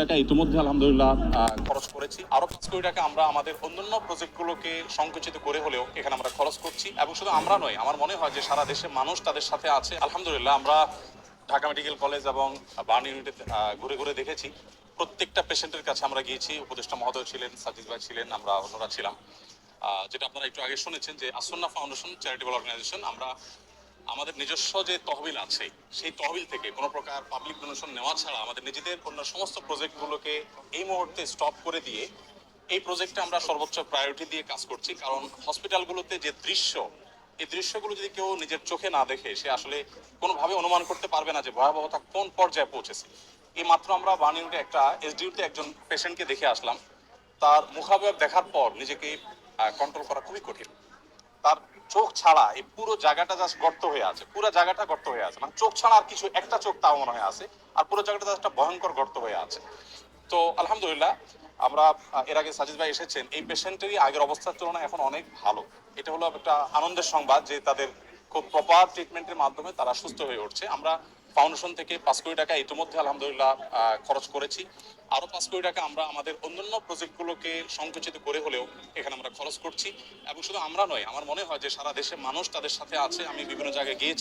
টাকা ইতিমধ্যে আলহামদুলিল্লাহ খরচ করেছি। আরও পাঁচ কোটি টাকা আমরা আমাদের অন্যান্য প্রজেক্টগুলোকে সংকুচিত করে হলেও এখানে আমরা খরচ করছি। এবং শুধু আমরা নয়, আমার মনে হয় যে সারা দেশের মানুষ তাদের সাথে আছে। আলহামদুলিল্লাহ, আমরা ঢাকা মেডিকেল কলেজ এবং বার্ন ইউনিটে ঘুরে ঘুরে দেখেছি। প্রত্যেকটা পেশেন্টের কাছে আমরা গিয়েছি। উপদেষ্টা মহোদয় ছিলেন, সাজিদ ভাই ছিলেন, আমরা অন্যরা ছিলাম। যেটা আপনারা একটু আগে শুনেছেন যে আসন্না ফাউন্ডেশন চ্যারিটেবল অর্গানাইজেশন, আমরা আমাদের নিজস্ব যে তহবিল আছে, সেই তহবিল থেকে কোনো প্রকার পাবলিক ডোনেশন নেওয়া ছাড়া আমাদের নিজেদের অন্য সমস্ত প্রজেক্টগুলোকে এই মুহূর্তে স্টপ করে দিয়ে এই প্রজেক্টে আমরা সর্বোচ্চ প্রায়োরিটি দিয়ে কাজ করছি। কারণ হসপিটালগুলোতে যে দৃশ্য, এই দৃশ্যগুলো যদি কেউ নিজের চোখে না দেখে, সে আসলে কোনোভাবে অনুমান করতে পারবে না যে ভয়াবহতা কোন পর্যায়ে পৌঁছেছে। এই মাত্র আমরা বার্নিউটে একটা এসডিউতে একজন পেশেন্টকে দেখে আসলাম। তার মুখাবয়ব দেখার পর নিজেকে কন্ট্রোল করা খুবই কঠিন। তার চোখ ছাড়া এই পুরো জায়গাটা জাস্ট গর্ত হয়ে আছে। পুরো জায়গাটা গর্ত হয়ে আছে। মানে চোখ ছাড়া আর কিছু, একটা চোখ তাও মনে হয় আছে। আর পুরো জায়গাটা একটা ভয়ঙ্কর গর্ত হয়ে আছে। তো আলহামদুলিল্লাহ, আমরা এর আগে সাজিদ ভাই এসেছেন। এই পেশেন্টেরই আগের অবস্থার তুলনায় এখন অনেক ভালো। এটা হলো একটা আনন্দের সংবাদ যে তাদের খুব প্রপার ট্রিটমেন্টের মাধ্যমে তারা সুস্থ হয়ে উঠছে। আমরা ফাউন্ডেশন থেকে পাঁচ কোটি টাকা ইতিমধ্যে আলহামদুলিল্লাহ খরচ করেছি। আরও পাঁচ কোটি টাকা আমরা আমাদের অন্যান্য প্রজেক্টগুলোকে সংকুচিত করে হলেও এখানে আমরা খরচ করছি। এবং শুধু আমরা নয়, আমার মনে হয় যে সারা দেশের মানুষ তাদের সাথে আছে। আমি বিভিন্ন জায়গায় গিয়েছি।